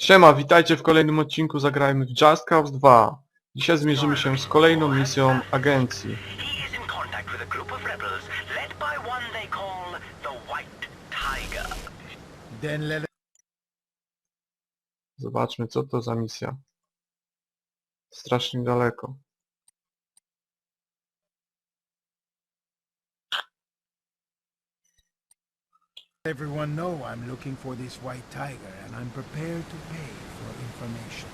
Siema, witajcie w kolejnym odcinku Zagrajmy w Just Cause 2. Dzisiaj zmierzymy się z kolejną misją agencji. Zobaczmy co to za misja. Strasznie daleko. Everyone know I'm looking for this white tiger and I'm prepared to pay for information.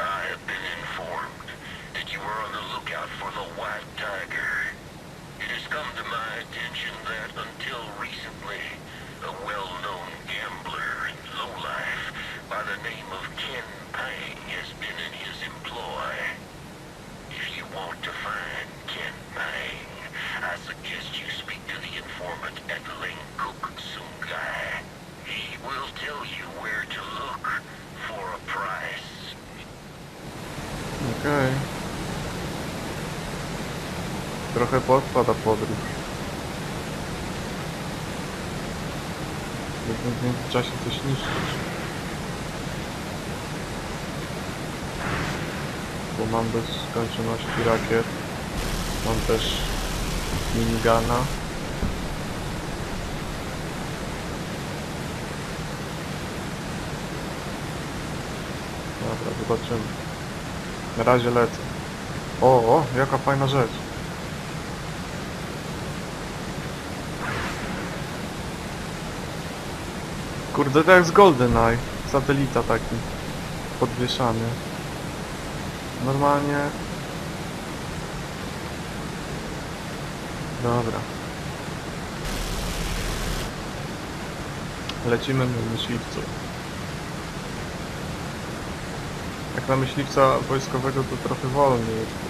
I have been informed that you are on the lookout for the White Tiger. Trochę potrwa ta podróż. W międzyczasie coś niszczyć. Bo mam bez skończoności rakiet. Mam też minigana. Dobra, zobaczymy. Na razie lecę. O, o, jaka fajna rzecz. Kurde, tak jak z GoldenEye. Satelita taki. Podwieszany. Normalnie... Dobra. Lecimy na myśliwcu. Jak na myśliwca wojskowego to trochę wolniej jest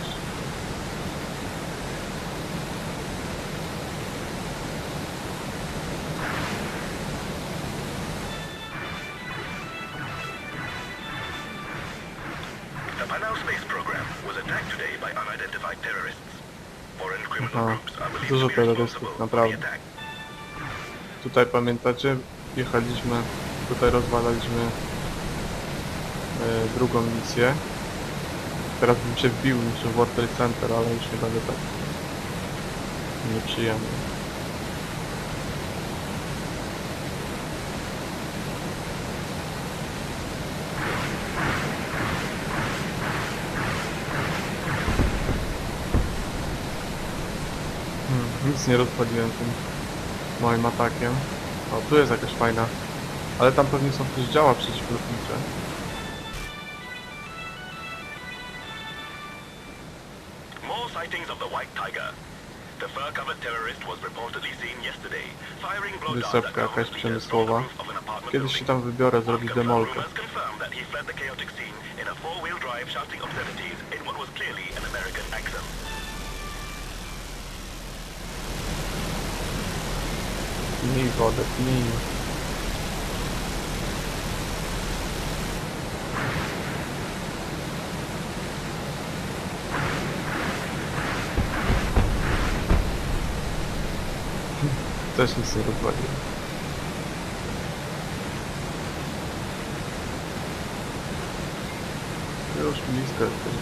dużo terrorystów, naprawdę. Tutaj pamiętacie, jechaliśmy, tutaj rozwalaliśmy e, drugą misję. Teraz bym się wbił niż w World Trade Center, ale już nie będę tak nieprzyjemny. Hmm, nic nie rozpaliłem tym moim atakiem. O, tu jest jakaś fajna. Ale tam pewnie są też działa przeciwlotnicze. More sightings of the White Tiger. The fur-covered terrorist was reportedly seen yesterday, firing at government jakaś przemysłowa. Kiedyś się tam wybiorę zrobić demolkę. Pnij wodę, pnij. Też nic nie rozwaliłem. Już blisko jesteśmy.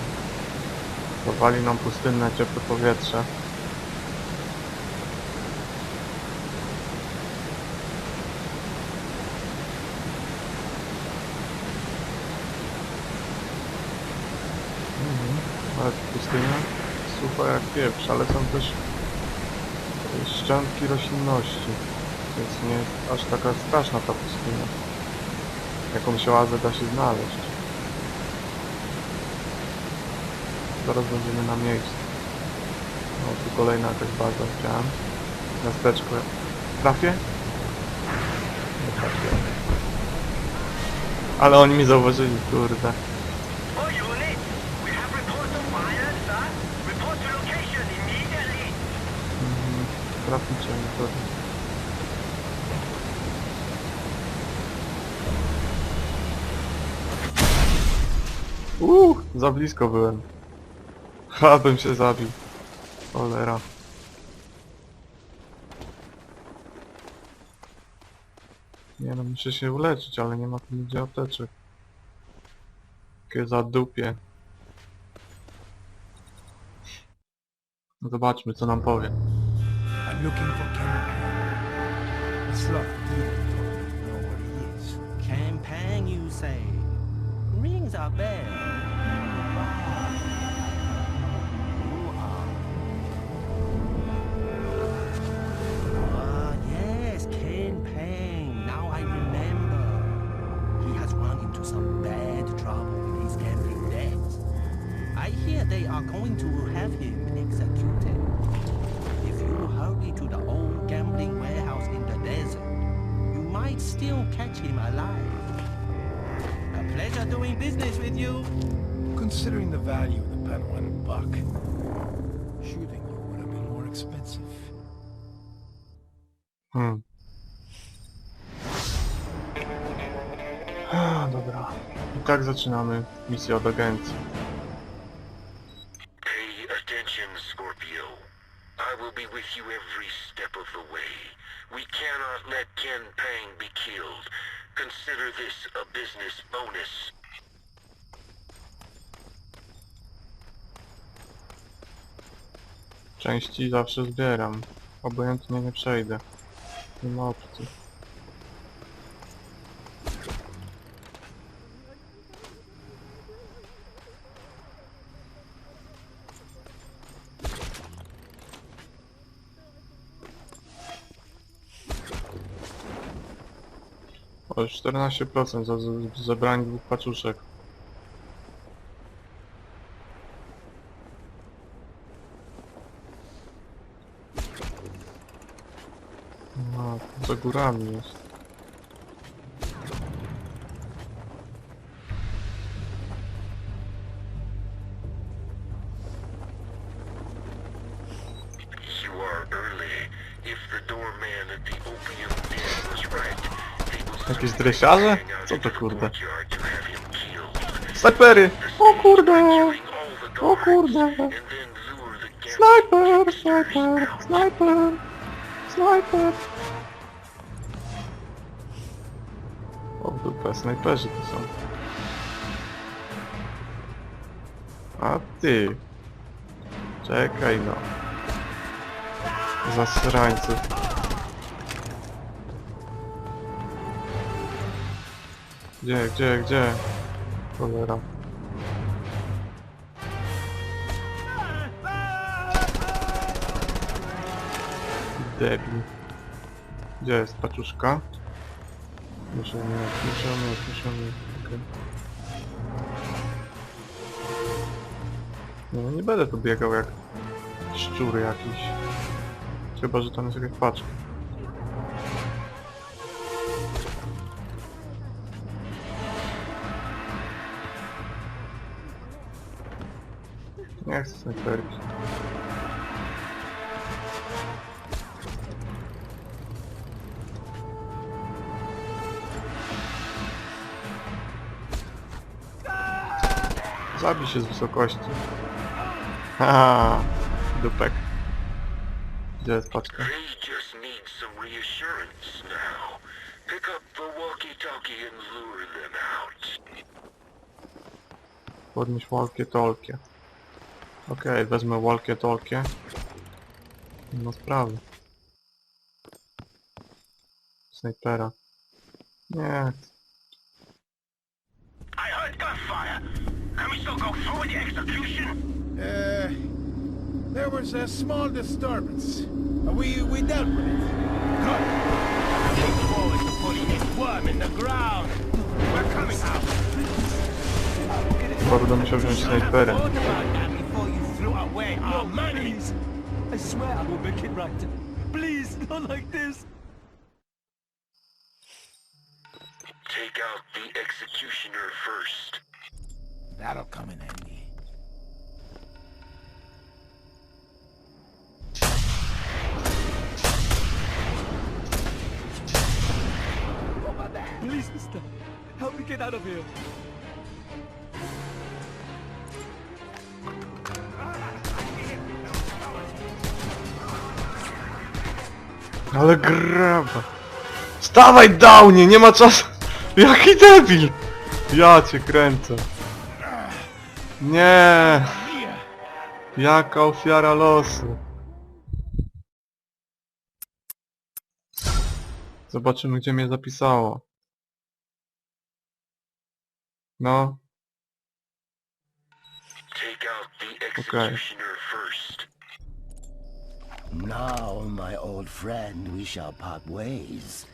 Powali nam pustynne, ciepłe powietrze. Ale pustynia sucha jak pieprz, ale są też szczątki roślinności. Więc nie aż taka straszna ta pustynia. Jakąś oazę da się znaleźć. Zaraz będziemy na miejscu. O, tu kolejna jakaś baza widziałem. Miasteczko. Trafię? Nie trafię. Ale oni mnie zauważyli, kurde. Traficie mnie pewnie. Uuu, za blisko byłem. Ha, bym się zabił. Cholera. Nie no, muszę się uleczyć, ale nie ma tu nigdzie apteczek. Takie zadupie. No Zobaczmy, co nam powie. I'm looking for Ken It's slot dealer told me know where he is. Campaign, you say? Rings are bell. Still catch him alive. A pleasure doing business with you. Considering the value of the Padawan buck, shooting you would have been more expensive. Hmm. Ah, Dobra. I tak zaczynamy misję od agencji. Pay attention, Scorpio. I will be with you every step of the way. We cannot let Ken Pang be killed. Consider this a business bonus. Części zawsze zbieram. Obojętnie nie przejdę. Nie ma opcji. 14% za za- zebranie dwóch paczuszek. No, za górami jest. Dresiarze? Co to kurde? Snajpery! O kurde! O kurde! Snajper! Snajper! Snajper! Snajper! O dupę, snajperzy to są. A ty! Czekaj no. Zasrańcy. Gdzie, gdzie, gdzie? Cholera. Debil. Gdzie jest paczuszka? Muszę mieć, muszę mieć, muszę mieć. okej. No nie będę tu biegał jak szczur jakiś. Chyba, że tam jest jakaś paczka. Chcę snajperki. Zabij się z wysokości. Haha, dupek. Gdzie jest paczka? Podnieś walkie-talkie. Okej, wezmę walkie-talkie. Nie ma sprawy. Snajpera. Nie. I heard gunfire. Can we still go through with the execution? Uh, there was a small disturbance. Uh, We we dealt with it. Good. Look forward to putting this worm in the ground. We're coming out. Będę musiał wziąć snajperę. Thought about that before you threw away ah, our money. I swear I will make it right. Please, not like this. Take out the executioner first. That'll come in handy. Please, mister. Help me get out of here. Ale graba. Stawaj Downie, nie ma czasu. Jaki debil. Ja cię kręcę. Nie! Jaka ofiara losu. Zobaczymy, gdzie mnie zapisało. No, the Okay. Executioner first. Now, my old friend, we shall part ways.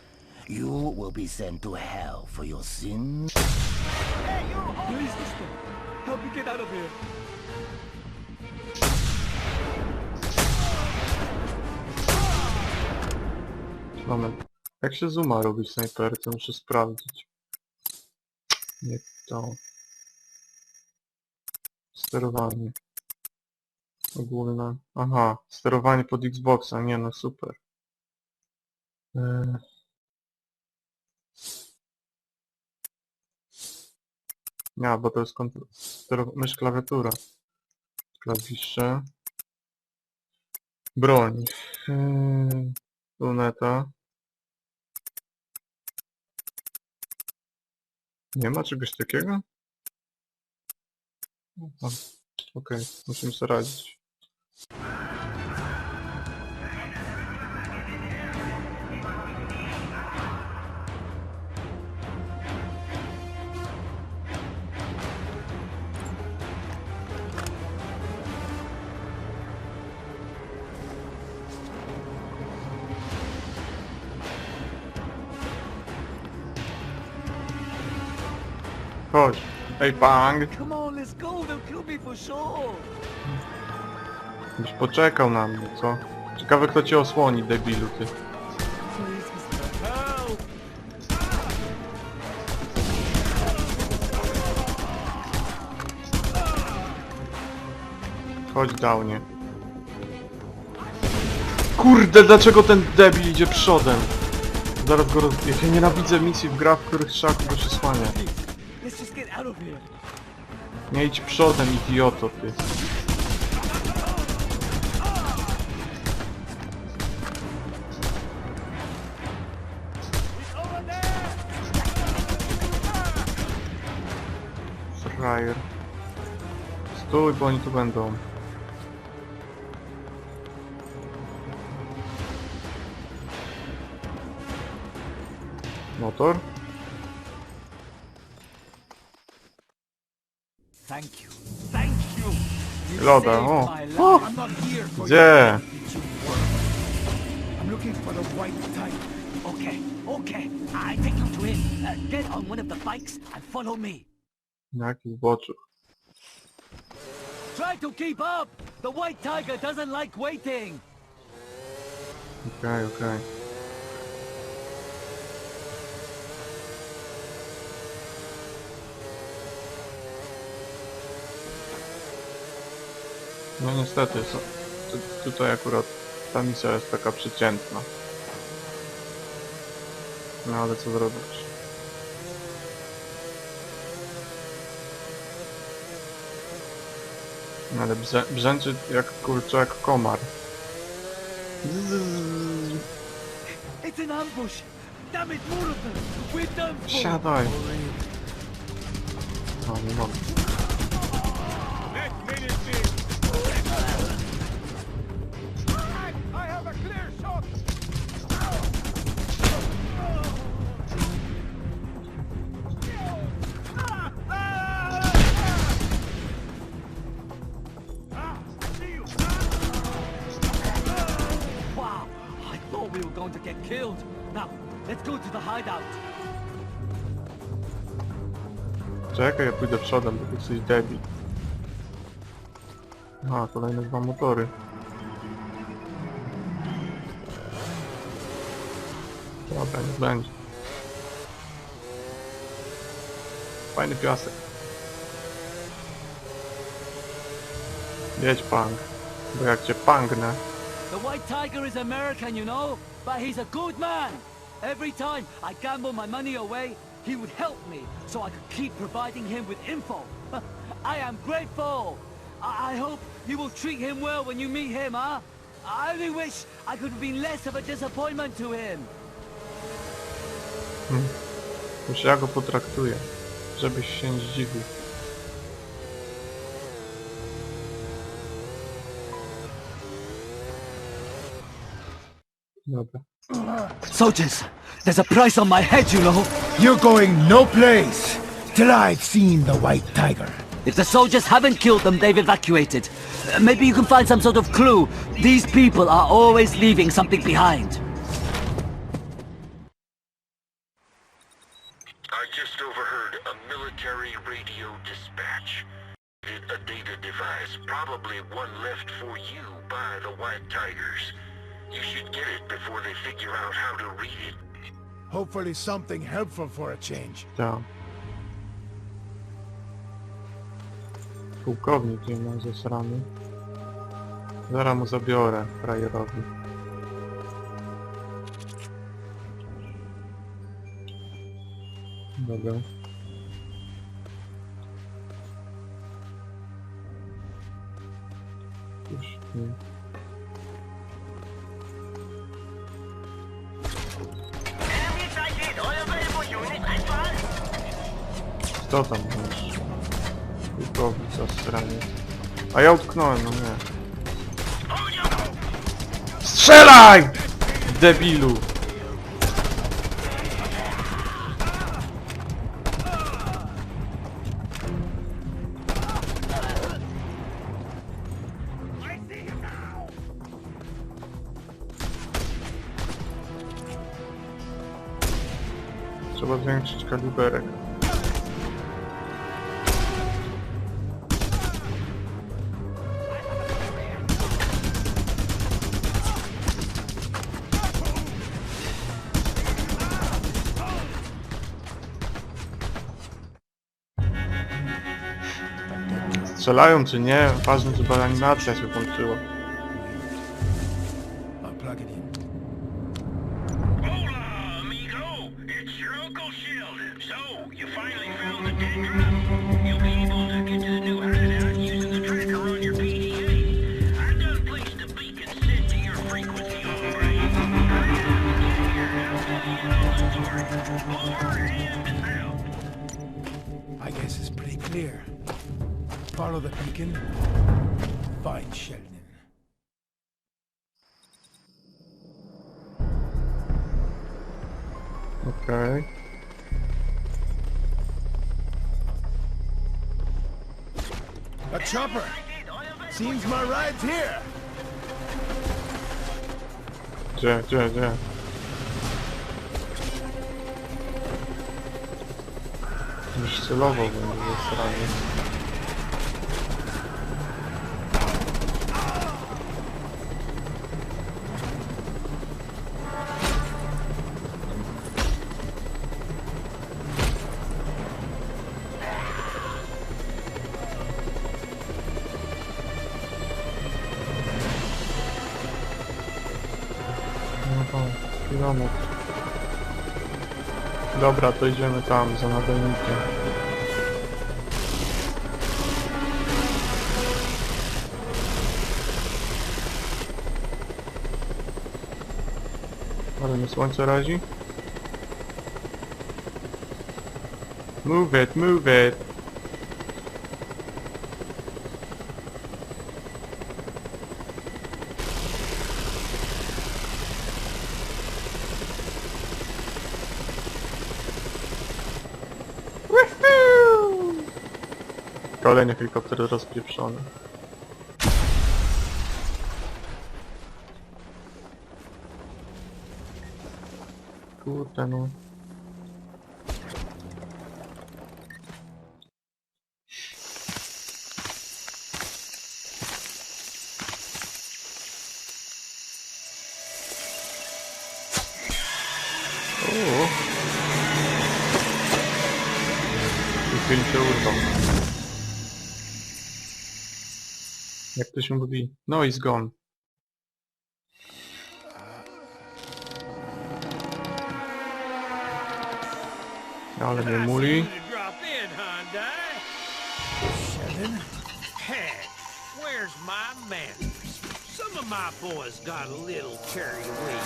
You will be sent to hell for your sins. Help me get out of here. moment. Jak się zooma robi w snajperce? Muszę sprawdzić. Nie to. Sterowanie. Ogólne. Aha, sterowanie pod Xboxa. Nie no, super. Eee. Nie, bo to jest mysz klawiatura. Klawisze. Broń. Eee, luneta. Nie ma czegoś takiego? Okej, musimy sobie radzić. Chodź. Ej, Pang! Come on, let's go. They'll kill me for sure. Byś poczekał na mnie, co? Ciekawe kto cię osłoni, debilu ty. Chodź, Downie. Kurde, dlaczego ten debil idzie przodem? Zaraz go roz... Ja nienawidzę misji w grach, w których trzeba out of here. Nie idź przodem, idioto ty. Stój, bo oni tu będą. Motor? Thank you. Thank you. You Loda, o. for Gdzie? I'm looking for the white tiger. Okay, okay. I take you to him. Uh, get on one of the bikes and follow me. Jaki. Try to keep up. The white tiger doesn't like waiting. Okej, okej. No niestety, tutaj akurat ta misja jest taka przeciętna. No ale co zrobić? Ale brze, brzęczy jak kurczę jak komar. Zzzz. It's an ambush. Damn it, more of them. We're done for. Siadaj. O, nie mogę. Czekaj, ja pójdę przodem, bo ty jesteś debil. A, kolejne dwa motory. Dobra, nie będzie. Fajny piasek. Jedź pang. Bo jak cię pangnę, The White Tiger is American, you know, but he's a good man. Every time I gamble my money away, he would help me so I could keep providing him with info. I am grateful. I, I hope you will treat him well when you meet him, huh? I only wish I could have been less of a disappointment to him. Hmm. już ja go potraktuję. Żebyś się zdziwił. Dobra. Soldiers, there's a price on my head, you know. You're going no place till I've seen the white tiger. If the soldiers haven't killed them, they've evacuated. Uh, maybe you can find some sort of clue. These people are always leaving something behind. I just overheard a military radio dispatch. A data device, probably one left for you by the White Tigers. You should get it before they figure out how to read it. Hopefully something helpful for a change. Tak. Pułkownik nie ma zasrany. Zaraz mu zabiorę, frajerowi. Dobra. Już nie. Co tam masz? Pułkownik zasrany. A ja utknąłem, no nie. Strzelaj! Debilu! Trzeba zwiększyć kaliberek. Strzelają czy nie, ważne żeby animacja się włączyła. Hola, amigo! You chopper! Seems my ride's here! Gdzie, gdzie, gdzie? Już celowo będzie zasranie. No kilometr. Dobra, to idziemy tam, za nadajnikiem. Ale mnie słońce razi. Move it, move it. Kolejny helikopter rozpieprzony. Kurde no. Jak to się mówi? No i zgon. Ale mnie muli. Where's my? Some of my boys got a little carried away.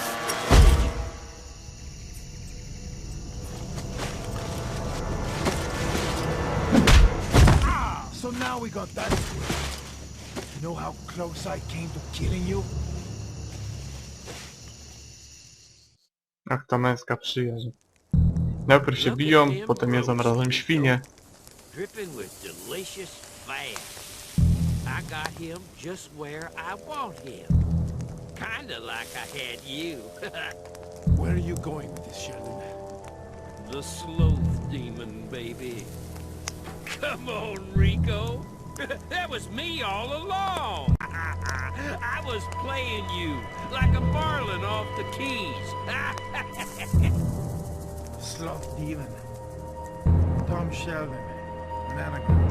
Ah, so now we got that know how close I came to killing you? Jak ta męska przyjaźń. Najpierw się biją, potem jedzą razem świnie. Dripping with delicious fat. I got him just where I want him. Kinda like I had you. Where are you going with this, Sheldon? the sloth demon, baby. Come on, Rico. that was me all along. I was playing you like a marlin off the keys. Sloth Demon. Tom Sheldon. An anagram.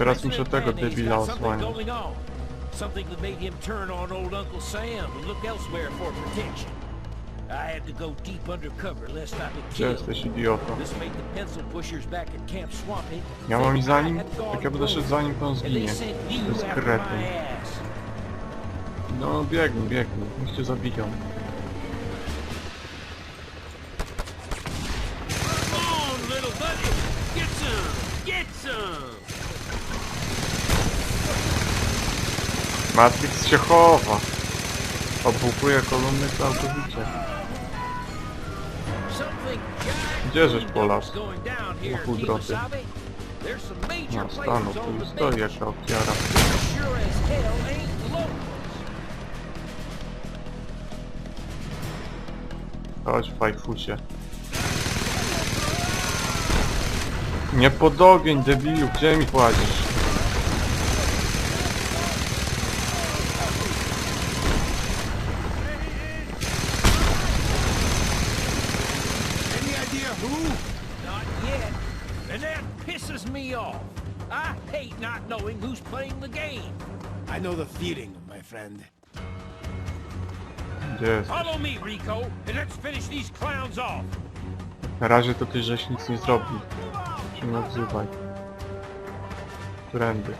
Teraz muszę tego debila osłaniać. Something that made him turn on old Uncle Sam and look elsewhere for protection. I had to go deep undercover lest I be killed. jesteś, idioto? This made the pencil pushers back at Camp Swampy. Ja mam iść za I nim? Jak ja będę szedł za nim, to on zginie. To jest kretyn. No biegnij, biegnij. Niech cię zabiją. Come on, little buddy. Get some. Get some. Matrix się chowa. Obłupuje kolumny całkowicie. Gdzie żeś down here, pół droty. No stanął tu stoi jaka ofiara. Chodź, fajfusie. Nie pod debilu, gdzie mi kładziesz? Who? Not yet. And that pisses me off. I hate not knowing who's playing the game. I know the feeling, my friend. Jest? Follow me, Rico, and let's finish these clowns off. Na razie to ty żeś nic nie zrobił. Się nie odzywaj. Którędy?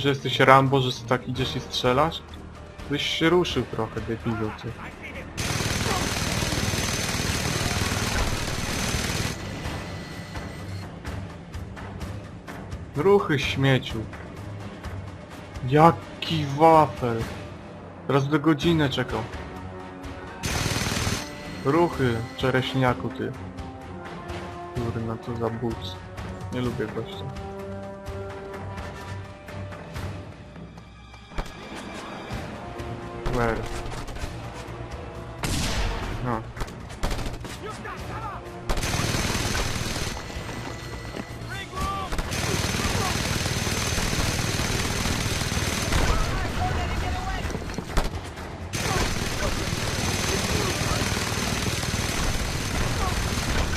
Że jesteś Rambo, że tak idziesz i strzelasz? Byś się ruszył trochę, debilu, ty. Ruchy śmieciu. Jaki wafel. Teraz do godziny czekał. Ruchy, czereśniaku ty. Kurna, co za buc. Nie lubię gościa. Where? No.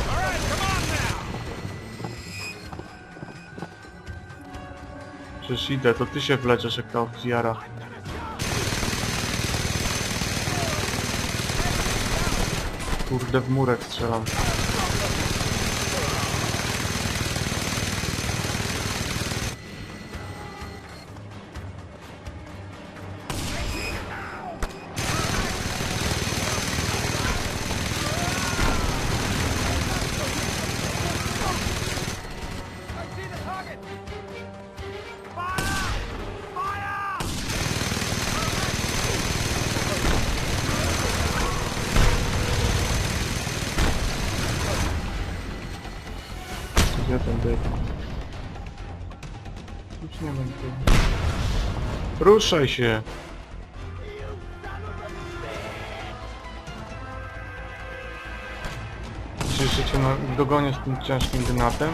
All right, come on now. Przecież idę, to ty się wleczesz jak ta ofiara. Kurde, w murek strzelam. Już nie mam tu. Ruszaj się! Przecież Jeszcze cię dogonię z tym ciężkim gnatem.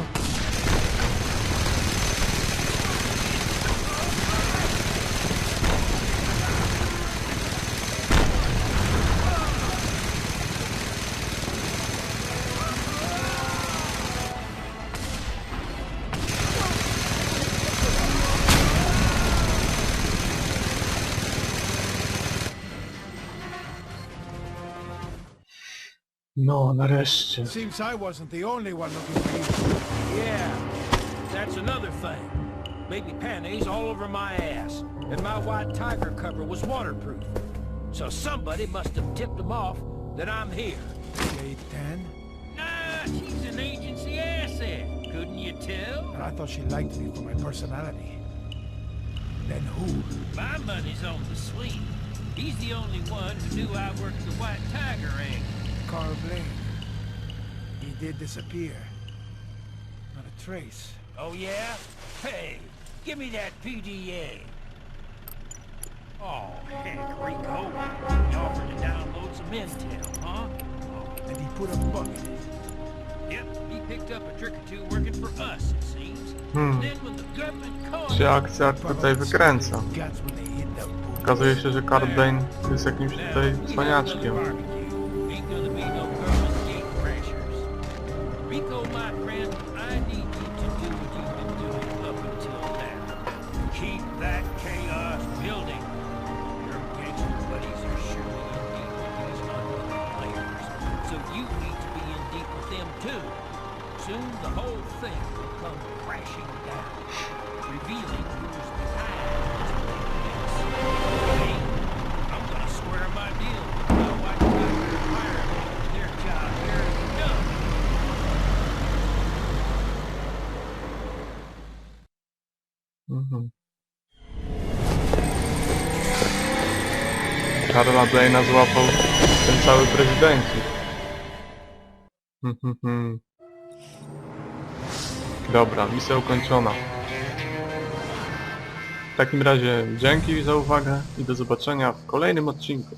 Nareszcie. Seems I wasn't the only one looking for you. Yeah, that's another thing. Baby panties all over my ass, and my white tiger cover was waterproof. So somebody must have tipped them off that I'm here. Jade Tan? Nah, she's an agency asset. Couldn't you tell? I thought she liked me for my personality. Then who? My money's on the Swede. He's the only one who knew I worked the White Tiger angle. Carl Blaine. He did disappear. Not a trace. Oh, yeah? Hey, give me that PDA. Oh, heck, Rico. You offered to download some intel, huh? Oh, And he put a bug in it. yep, he picked up a trick or two working for us, it seems. Hmm. Then when the government caught Się him, akcja tutaj wykręca. Guts when they hit the boot. Okazuje się, że Card Bane jest jakimś tutaj cwaniaczkiem. Karla Blaina złapał ten cały prezydencik. Hmm, hmm, hmm. Dobra, misja ukończona. W takim razie dzięki za uwagę i do zobaczenia w kolejnym odcinku.